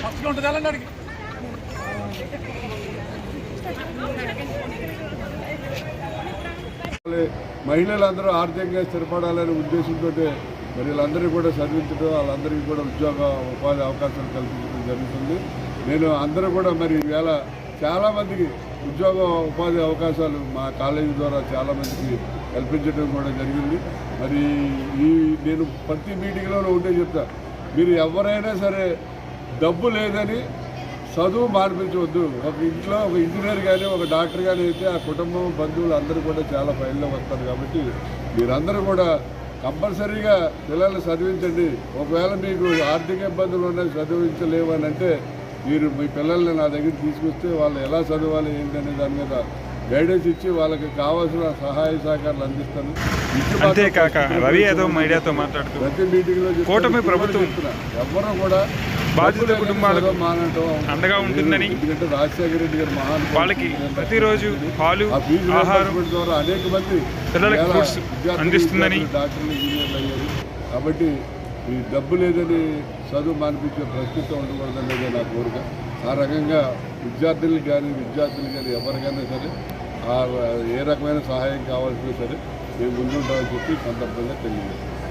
ఫస్ట్గా ఉంటుంది వెళ్ళండి అడిగి మహిళలందరూ ఆర్థికంగా స్థిరపడాలనే ఉద్దేశంతో మరి వీళ్ళందరికీ కూడా చదివించడం వాళ్ళందరికీ కూడా ఉద్యోగ ఉపాధి అవకాశాలు కల్పించడం జరుగుతుంది. నేను అందరూ కూడా మరి ఈవేళ చాలామందికి ఉద్యోగ ఉపాధి అవకాశాలు మా కాలేజీ ద్వారా చాలామందికి కల్పించడం కూడా జరిగింది. మరి ఈ నేను ప్రతి మీటింగ్లోనూ ఉంటే చెప్తా మీరు ఎవరైనా సరే డబ్బు లేదని చదువు మానిపించవద్దు ఒక ఇంట్లో ఒక ఇంజనీర్ కానీ ఒక డాక్టర్ కానీ అయితే ఆ కుటుంబం బంధువులు అందరూ కూడా చాలా ఫైల్లో వస్తారు కాబట్టి మీరందరూ కూడా కంపల్సరీగా పిల్లల్ని చదివించండి. ఒకవేళ మీకు ఆర్థిక ఇబ్బందులు ఉన్నాయి చదివించలేవు అని అంటే మీరు మీ పిల్లల్ని నా దగ్గర తీసుకొస్తే వాళ్ళు ఎలా చదవాలి ఏంటనే దాని మీద గైడెన్స్ ఇచ్చి వాళ్ళకి కావాల్సిన సహాయ సహకారాలు అందిస్తాను. అంతేకాక రవి యాదవ్ మీడియాతో మాట్లాడుతూ ప్రతి మీటింగ్లో కూటమి ప్రభుత్వం. ఎవ్వరూ కూడా బాధిత కుటుంబాలకు అండగా ఉంటుందని ఎందుకంటే రాజశేఖర రెడ్డి గారు మహాన్ వాళ్ళకి ప్రతిరోజు పాలు ఆహారం అనేక మంది పిల్లలకు విద్యార్థులు, అందిస్తుందని విద్యార్థులు, కాబట్టి ఈ డబ్బు లేదని చదువు మానిపించే ప్రస్తుతం ఉండకూడదనేదే నా కోరిక. ఆ రకంగా విద్యార్థులకు కానీ విద్యార్థులు కానీ ఎవరికైనా సరే ఆ ఏ రకమైన సహాయం కావాల్సినా సరే మేము ముందుంటామని చెప్పి సందర్భంగా తెలియజేస్తాం